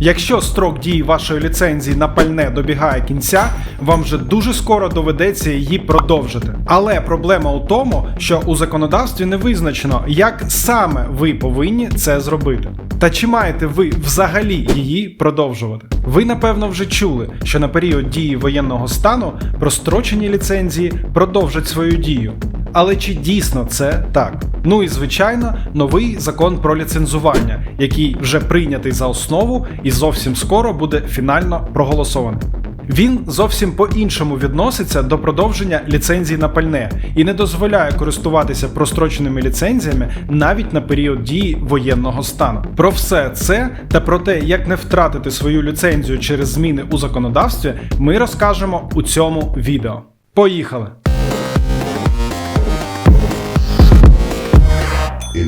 Якщо строк дії вашої ліцензії на пальне добігає кінця, вам вже дуже скоро доведеться її продовжити. Але проблема у тому, що у законодавстві не визначено, як саме ви повинні це зробити. Та чи маєте ви взагалі її продовжувати? Ви напевно вже чули, що на період дії воєнного стану прострочені ліцензії продовжать свою дію. Але чи дійсно це так? Ну і звичайно, новий закон про ліцензування, який вже прийнятий за основу і зовсім скоро буде фінально проголосований. Він зовсім по-іншому відноситься до продовження ліцензій на пальне і не дозволяє користуватися простроченими ліцензіями навіть на період дії воєнного стану. Про все це та про те, як не втратити свою ліцензію через зміни у законодавстві, ми розкажемо у цьому відео. Поїхали!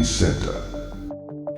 Incenta.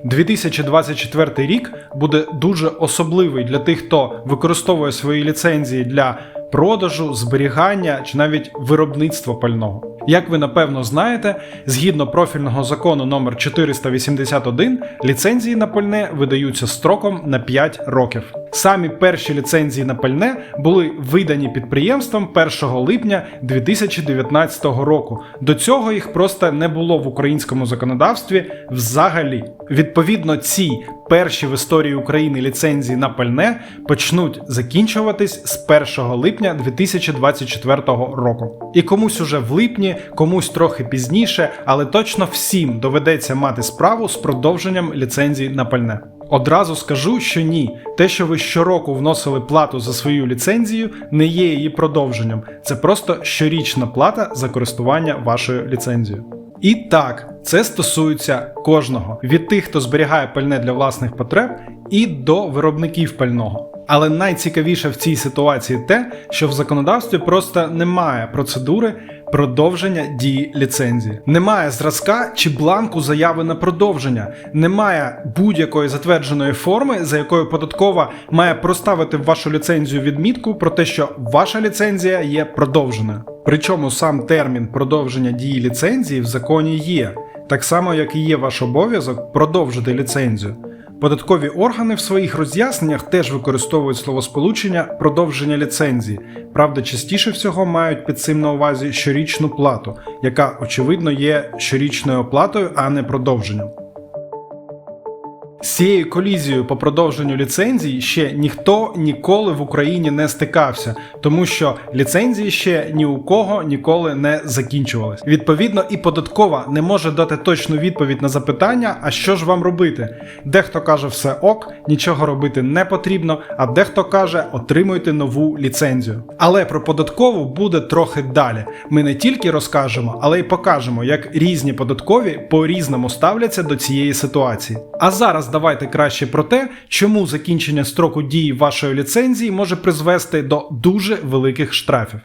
2024 рік буде дуже особливий для тих, хто використовує свої ліцензії для продажу, зберігання чи навіть виробництва пального. Як ви напевно знаєте, згідно профільного закону номер 481, ліцензії на пальне видаються строком на 5 років. Самі перші ліцензії на пальне були видані підприємством 1 липня 2019 року. До цього їх просто не було в українському законодавстві взагалі. Відповідно, ці перші в історії України ліцензії на пальне почнуть закінчуватись з 1 липня 2024 року. І комусь уже в липні, комусь трохи пізніше, але точно всім доведеться мати справу з продовженням ліцензії на пальне. Одразу скажу, що ні, те, що ви щороку вносили плату за свою ліцензію, не є її продовженням. Це просто щорічна плата за користування вашою ліцензією. І так, це стосується кожного від тих, хто зберігає пальне для власних потреб, і до виробників пального. Але найцікавіше в цій ситуації те, що в законодавстві просто немає процедури продовження дії ліцензії. Немає зразка чи бланку заяви на продовження, немає будь-якої затвердженої форми, за якою податкова має проставити в вашу ліцензію відмітку про те, що ваша ліцензія є продовженою. Причому сам термін продовження дії ліцензії в законі є, так само як і є ваш обов'язок продовжити ліцензію. Податкові органи в своїх роз'ясненнях теж використовують словосполучення продовження ліцензії. Правда, частіше всього мають під цим на увазі щорічну плату, яка очевидно є щорічною оплатою, а не продовженням. З цією колізією по продовженню ліцензій ще ніхто ніколи в Україні не стикався, тому що ліцензії ще ні у кого ніколи не закінчувались. Відповідно, і податкова не може дати точну відповідь на запитання, а що ж вам робити. Дехто каже все ок, нічого робити не потрібно, а дехто каже отримуйте нову ліцензію. Але про податкову буде трохи далі. Ми не тільки розкажемо, але й покажемо, як різні податкові по-різному ставляться до цієї ситуації. А зараз давайте краще про те, чому закінчення строку дії вашої ліцензії може призвести до дуже великих штрафів.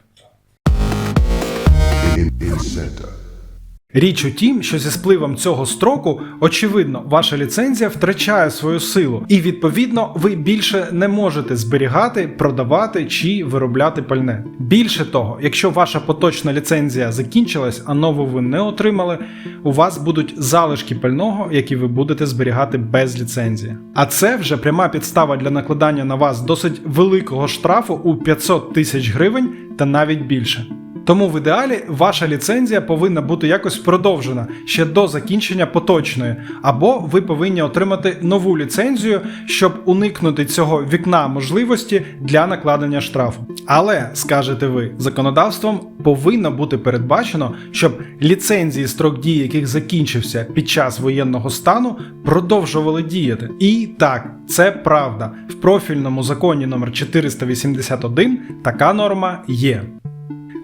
Річ у тім, що зі спливом цього строку, очевидно, ваша ліцензія втрачає свою силу, і відповідно ви більше не можете зберігати, продавати чи виробляти пальне. Більше того, якщо ваша поточна ліцензія закінчилась, а нову ви не отримали, у вас будуть залишки пального, які ви будете зберігати без ліцензії. А це вже пряма підстава для накладання на вас досить великого штрафу у 500 тисяч гривень та навіть більше. Тому в ідеалі ваша ліцензія повинна бути якось продовжена ще до закінчення поточної, або ви повинні отримати нову ліцензію, щоб уникнути цього вікна можливості для накладення штрафу. Але скажете ви, законодавством повинно бути передбачено, щоб ліцензії, строк дії яких закінчився під час воєнного стану, продовжували діяти. І так, це правда. В профільному законі номер 481 така норма є.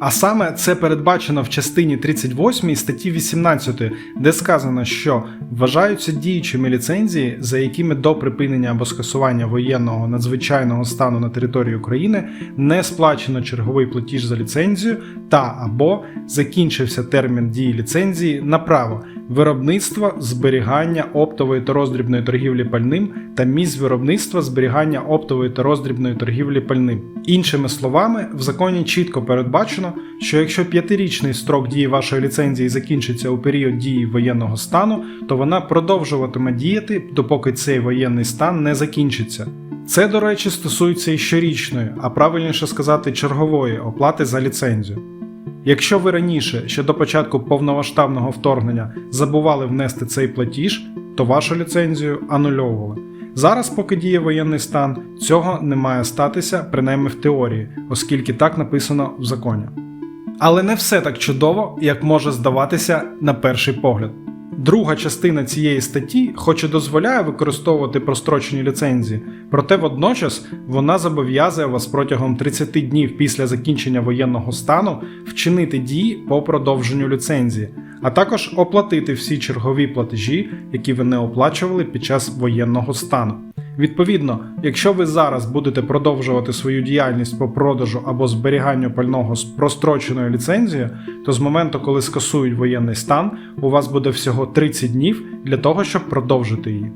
А саме це передбачено в частині 38 статті 18, де сказано, що вважаються діючими ліцензії, за якими до припинення або скасування воєнного надзвичайного стану на території України не сплачено черговий платіж за ліцензію та або закінчився термін дії ліцензії на право виробництва, зберігання оптової та роздрібної торгівлі пальним та місць виробництва, зберігання оптової та роздрібної торгівлі пальним. Іншими словами, в законі чітко передбачено, що якщо п'ятирічний строк дії вашої ліцензії закінчиться у період дії воєнного стану, то вона продовжуватиме діяти, допоки цей воєнний стан не закінчиться. Це, до речі, стосується і щорічної, а правильніше сказати, чергової оплати за ліцензію. Якщо ви раніше, ще до початку повномасштабного вторгнення, забували внести цей платіж, то вашу ліцензію анульовували. Зараз, поки діє воєнний стан, цього не має статися, принаймні в теорії, оскільки так написано в законі. Але не все так чудово, як може здаватися на перший погляд. Друга частина цієї статті, хоч і дозволяє використовувати прострочені ліцензії, проте водночас вона зобов'язує вас протягом 30 днів після закінчення воєнного стану вчинити дії по продовженню ліцензії, а також оплатити всі чергові платежі, які ви не оплачували під час воєнного стану. Відповідно, якщо ви зараз будете продовжувати свою діяльність по продажу або зберіганню пального з простроченою ліцензією, то з моменту, коли скасують воєнний стан, у вас буде всього 30 днів для того, щоб продовжити її.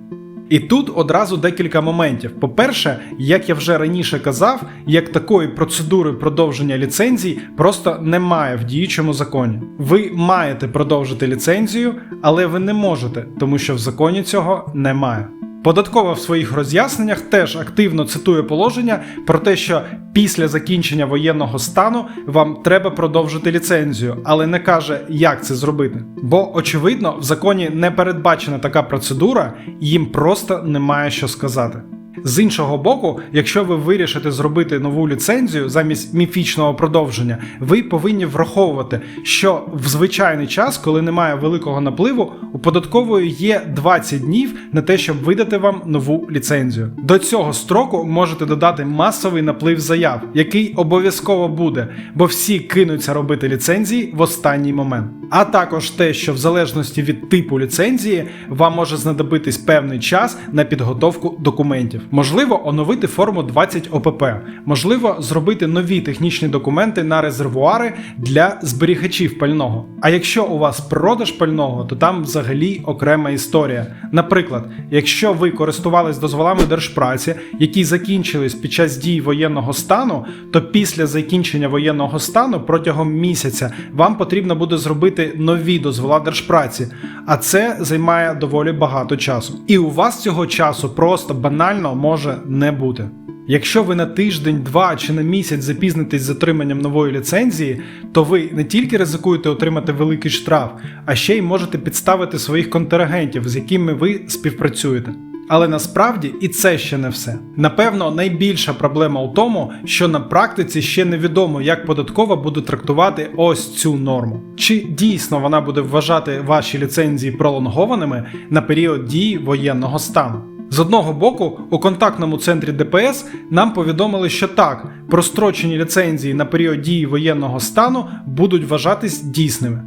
І тут одразу декілька моментів. По-перше, як я вже раніше казав, як такої процедури продовження ліцензій просто немає в діючому законі. Ви маєте продовжити ліцензію, але ви не можете, тому що в законі цього немає. Податкова в своїх роз'ясненнях теж активно цитує положення про те, що після закінчення воєнного стану вам треба продовжити ліцензію, але не каже, як це зробити. Бо, очевидно, в законі не передбачена така процедура, їм просто немає що сказати. З іншого боку, якщо ви вирішите зробити нову ліцензію замість міфічного продовження, ви повинні враховувати, що в звичайний час, коли немає великого напливу, у податкової є 20 днів на те, щоб видати вам нову ліцензію. До цього строку можете додати масовий наплив заяв, який обов'язково буде, бо всі кинуться робити ліцензії в останній момент. А також те, що в залежності від типу ліцензії вам може знадобитись певний час на підготовку документів. Можливо, оновити форму 20 ОПП, можливо, зробити нові технічні документи на резервуари для зберігачів пального. А якщо у вас продаж пального, то там взагалі окрема історія. Наприклад, якщо ви користувались дозволами держпраці, які закінчились під час дій воєнного стану, то після закінчення воєнного стану протягом місяця вам потрібно буде зробити нові дозвола держпраці, а це займає доволі багато часу. І у вас цього часу просто банально може не бути. Якщо ви на тиждень, два чи на місяць запізнитесь з отриманням нової ліцензії, то ви не тільки ризикуєте отримати великий штраф, а ще й можете підставити своїх контрагентів, з якими ви співпрацюєте. Але насправді і це ще не все. Напевно, найбільша проблема у тому, що на практиці ще невідомо, як податкова буде трактувати ось цю норму. Чи дійсно вона буде вважати ваші ліцензії пролонгованими на період дії воєнного стану? З одного боку, у контактному центрі ДПС нам повідомили, що так, прострочені ліцензії на період дії воєнного стану будуть вважатись дійсними.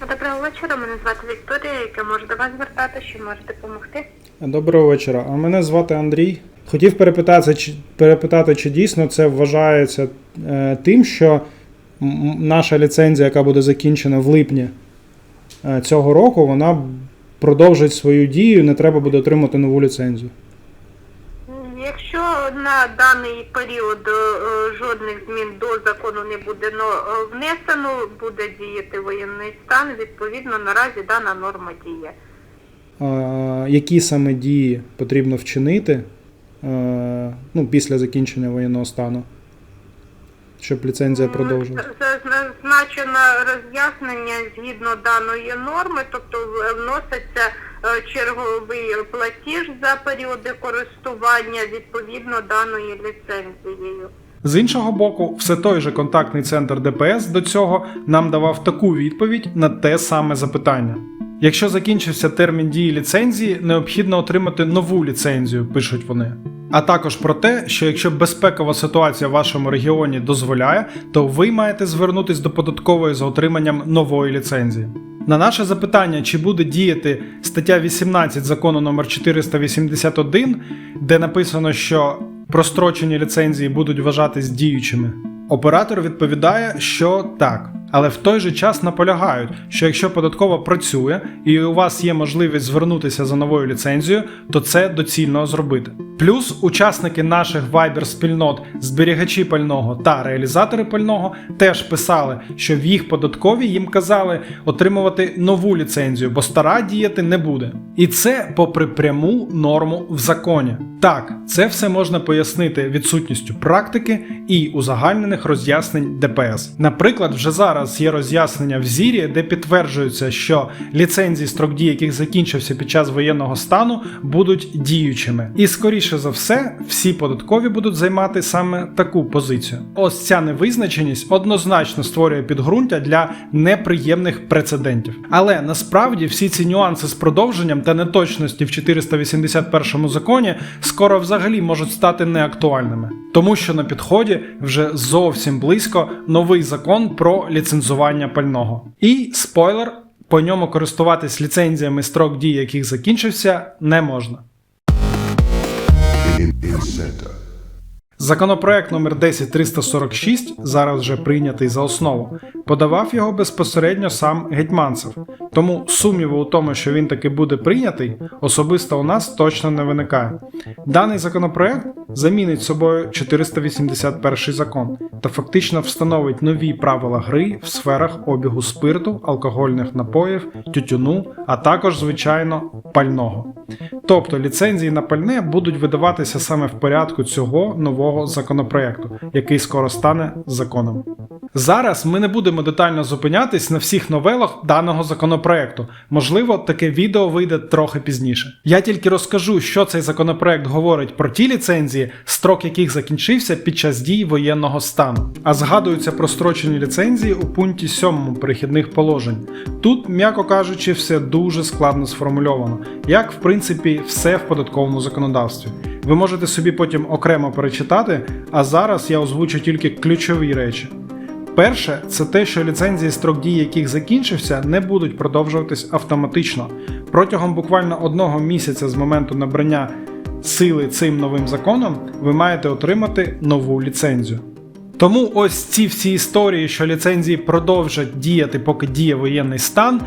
Доброго вечора, мене звати Вікторія, яка може до вас звертатися, що можете допомогти. Доброго вечора. А мене звати Андрій. Хотів перепитати, чи, перепитати, чи дійсно це вважається е, тим, що наша ліцензія, яка буде закінчена в липні е, цього року, вона продовжить свою дію, не треба буде отримати нову ліцензію. Якщо на даний період е, жодних змін до закону не буде е, внесено, буде діяти воєнний стан, відповідно наразі дана норма діє. Е, які саме дії потрібно вчинити е, ну, після закінчення воєнного стану, щоб ліцензія продовжилася? Зазначено роз'яснення згідно даної норми, тобто вноситься е, черговий платіж за періоди користування відповідно даною ліцензією. З іншого боку, все той же контактний центр ДПС до цього нам давав таку відповідь на те саме запитання. Якщо закінчився термін дії ліцензії, необхідно отримати нову ліцензію, пишуть вони. А також про те, що якщо безпекова ситуація в вашому регіоні дозволяє, то ви маєте звернутись до податкової за отриманням нової ліцензії. На наше запитання, чи буде діяти стаття 18 закону номер 481, де написано, що прострочені ліцензії будуть вважатись діючими. Оператор відповідає, що так. Але в той же час наполягають, що якщо податкова працює і у вас є можливість звернутися за новою ліцензією, то це доцільно зробити. Плюс учасники наших Viber спільнот, зберігачі пального та реалізатори пального теж писали, що в їх податковій їм казали отримувати нову ліцензію, бо стара діяти не буде. І це попри пряму норму в законі. Так, це все можна пояснити відсутністю практики і узагальнених роз'яснень ДПС. Наприклад, вже зараз є роз'яснення в зірі, де підтверджується, що ліцензії, строк дії яких закінчився під час воєнного стану, будуть діючими. І скоріше за все, всі податкові будуть займати саме таку позицію. Ось ця невизначеність однозначно створює підґрунтя для неприємних прецедентів. Але насправді всі ці нюанси з продовженням та неточності в 481 законі скоро взагалі можуть стати неактуальними, тому що на підході вже зовсім близько новий закон про ліцензування пального. І спойлер, по ньому користуватись ліцензіями строк дії яких закінчився не можна. Законопроект номер 10346, зараз вже прийнятий за основу, подавав його безпосередньо сам Гетьманцев. Тому сумніву у тому, що він таки буде прийнятий, особисто у нас точно не виникає. Даний законопроект замінить собою 481 закон та фактично встановить нові правила гри в сферах обігу спирту, алкогольних напоїв, тютюну, а також, звичайно, пального. Тобто ліцензії на пальне будуть видаватися саме в порядку цього нового законопроекту, який скоро стане законом. Зараз ми не будемо детально зупинятись на всіх новелах даного законопроекту. Можливо, таке відео вийде трохи пізніше. Я тільки розкажу, що цей законопроект говорить про ті ліцензії, строк яких закінчився під час дій воєнного стану. А згадуються прострочені ліцензії у пункті 7 перехідних положень. Тут, м'яко кажучи, все дуже складно сформульовано, як в принципі все в податковому законодавстві. Ви можете собі потім окремо перечитати, а зараз я озвучу тільки ключові речі. Перше, це те, що ліцензії, строк дії яких закінчився, не будуть продовжуватись автоматично. Протягом буквально одного місяця з моменту набрання сили цим новим законом ви маєте отримати нову ліцензію. Тому ось ці всі історії, що ліцензії продовжать діяти, поки діє воєнний стан,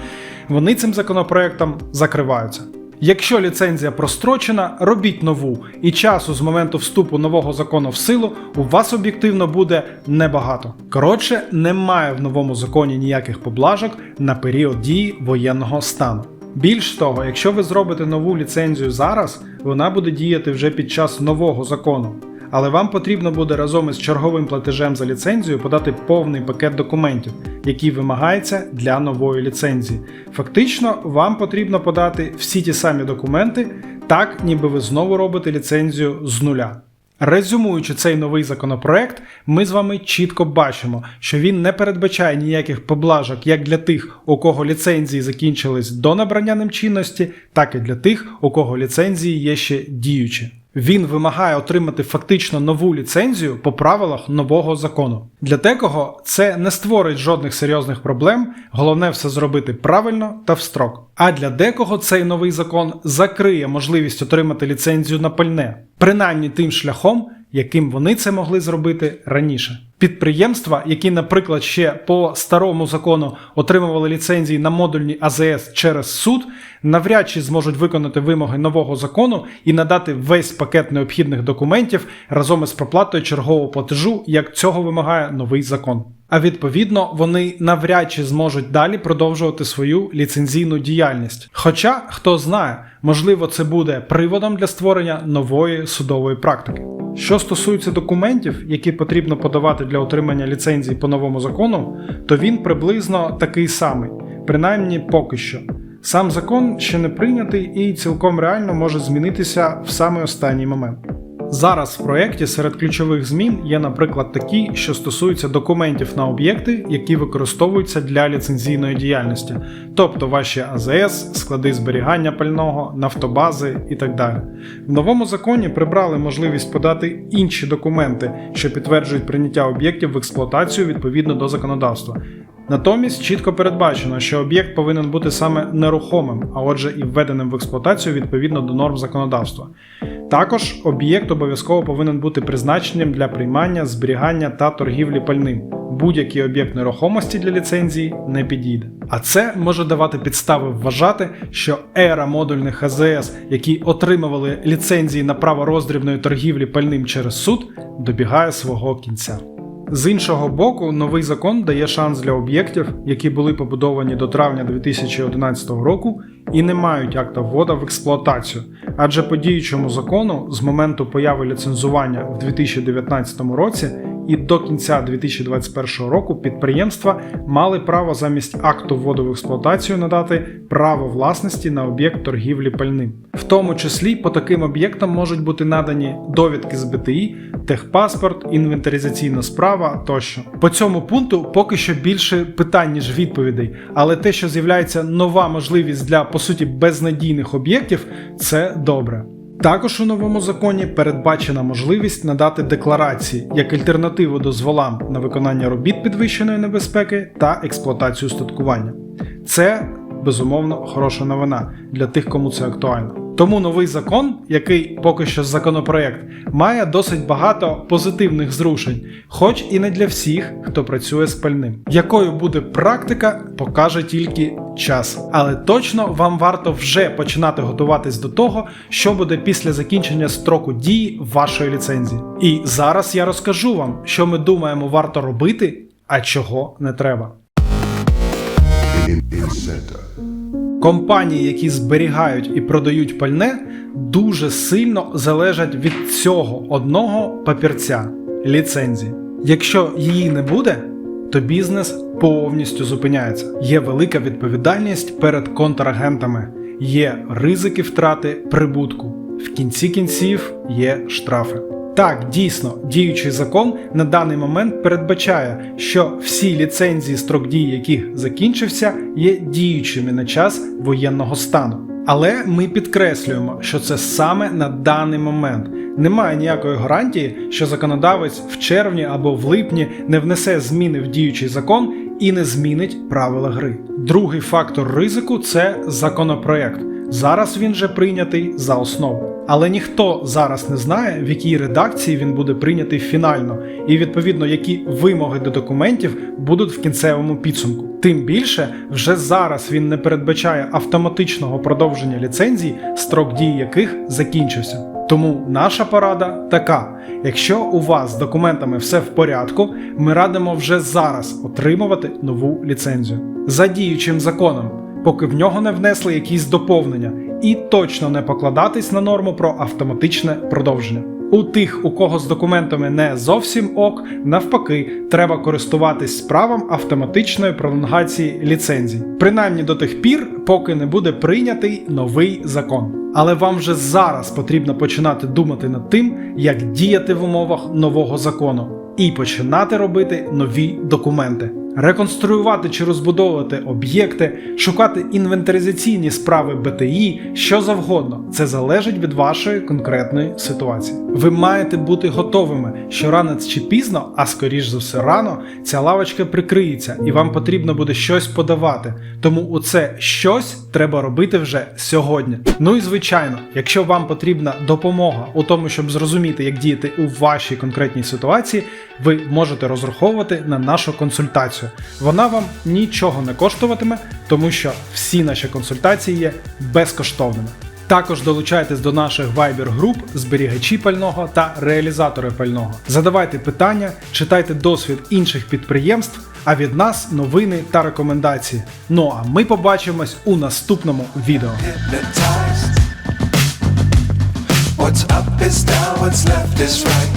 вони цим законопроектом закриваються. Якщо ліцензія прострочена, робіть нову, і часу з моменту вступу нового закону в силу у вас об'єктивно буде небагато. Коротше, немає в новому законі ніяких поблажок на період дії воєнного стану. Більш того, якщо ви зробите нову ліцензію зараз, вона буде діяти вже під час нового закону. Але вам потрібно буде разом із черговим платежем за ліцензію подати повний пакет документів, який вимагається для нової ліцензії. Фактично, вам потрібно подати всі ті самі документи, так ніби ви знову робите ліцензію з нуля. Резюмуючи цей новий законопроект, ми з вами чітко бачимо, що він не передбачає ніяких поблажок як для тих, у кого ліцензії закінчились до набрання ним чинності, так і для тих, у кого ліцензії є ще діючі. Він вимагає отримати фактично нову ліцензію по правилах нового закону. Для декого це не створить жодних серйозних проблем, головне все зробити правильно та в строк. А для декого цей новий закон закриє можливість отримати ліцензію на пальне, принаймні тим шляхом, яким вони це могли зробити раніше. Підприємства, які, наприклад, ще по старому закону отримували ліцензії на модульні АЗС через суд, навряд чи зможуть виконати вимоги нового закону і надати весь пакет необхідних документів разом із проплатою чергового платежу, як цього вимагає новий закон. А відповідно, вони навряд чи зможуть далі продовжувати свою ліцензійну діяльність. Хоча, хто знає, можливо, це буде приводом для створення нової судової практики. Що стосується документів, які потрібно подавати для отримання ліцензії по новому закону, то він приблизно такий самий, принаймні поки що. Сам закон ще не прийнятий і цілком реально може змінитися в самий останній момент. Зараз в проєкті серед ключових змін є, наприклад, такі, що стосуються документів на об'єкти, які використовуються для ліцензійної діяльності, тобто ваші АЗС, склади зберігання пального, нафтобази і так далі. В новому законі прибрали можливість подати інші документи, що підтверджують прийняття об'єктів в експлуатацію відповідно до законодавства. Натомість чітко передбачено, що об'єкт повинен бути саме нерухомим, а отже, і введеним в експлуатацію відповідно до норм законодавства. Також об'єкт обов'язково повинен бути призначенням для приймання, зберігання та торгівлі пальним. Будь-який об'єкт нерухомості для ліцензії не підійде. А це може давати підстави вважати, що ера модульних АЗС, які отримували ліцензії на право роздрібної торгівлі пальним через суд, добігає свого кінця. З іншого боку, новий закон дає шанс для об'єктів, які були побудовані до травня 2011 року і не мають акта ввода в експлуатацію, адже по діючому закону з моменту появи ліцензування в 2019 році і до кінця 2021 року підприємства мали право замість акту вводу в експлуатацію надати право власності на об'єкт торгівлі пальним. В тому числі по таким об'єктам можуть бути надані довідки з БТІ, техпаспорт, інвентаризаційна справа тощо. По цьому пункту поки що більше питань, ніж відповідей, але те, що з'являється нова можливість для по суті безнадійних об'єктів, це добре. Також у новому законі передбачена можливість надати декларації як альтернативу дозволам на виконання робіт підвищеної небезпеки та експлуатацію устаткування. Це безумовно хороша новина для тих, кому це актуально. Тому новий закон, який поки що законопроект, має досить багато позитивних зрушень, хоч і не для всіх, хто працює з пальним. Якою буде практика, покаже тільки час. Але точно вам варто вже починати готуватись до того, що буде після закінчення строку дії вашої ліцензії. І зараз я розкажу вам, що ми думаємо варто робити, а чого не треба. Компанії, які зберігають і продають пальне, дуже сильно залежать від цього одного папірця ліцензії. Якщо її не буде, то бізнес повністю зупиняється. Є велика відповідальність перед контрагентами, є ризики втрати прибутку. В кінці кінців є штрафи. Так, дійсно, діючий закон на даний момент передбачає, що всі ліцензії, строк дії яких закінчився, є діючими на час воєнного стану. Але ми підкреслюємо, що це саме на даний момент. Немає ніякої гарантії, що законодавець в червні або в липні не внесе зміни в діючий закон і не змінить правила гри. Другий фактор ризику це законопроект. Зараз він вже прийнятий за основу. Але ніхто зараз не знає, в якій редакції він буде прийнятий фінально, і відповідно які вимоги до документів будуть в кінцевому підсумку. Тим більше, вже зараз він не передбачає автоматичного продовження ліцензій, строк дії яких закінчився. Тому наша порада така: якщо у вас з документами все в порядку, ми радимо вже зараз отримувати нову ліцензію за діючим законом поки в нього не внесли якісь доповнення, і точно не покладатись на норму про автоматичне продовження. У тих, у кого з документами не зовсім ок, навпаки, треба користуватись правом автоматичної пролонгації ліцензій, принаймні до тих пір, поки не буде прийнятий новий закон. Але вам вже зараз потрібно починати думати над тим, як діяти в умовах нового закону, і починати робити нові документи реконструювати чи розбудовувати об'єкти, шукати інвентаризаційні справи БТІ, що завгодно. Це залежить від вашої конкретної ситуації. Ви маєте бути готовими, що рано чи пізно, а скоріш за все рано, ця лавочка прикриється, і вам потрібно буде щось подавати. Тому у це щось треба робити вже сьогодні. Ну і звичайно, якщо вам потрібна допомога у тому, щоб зрозуміти, як діяти у вашій конкретній ситуації, ви можете розраховувати на нашу консультацію. Вона вам нічого не коштуватиме, тому що всі наші консультації є безкоштовними. Також долучайтесь до наших Viber груп зберігачі пального та реалізатори пального. Задавайте питання, читайте досвід інших підприємств, а від нас новини та рекомендації. Ну а ми побачимось у наступному відео. What's up is down, what's left is right.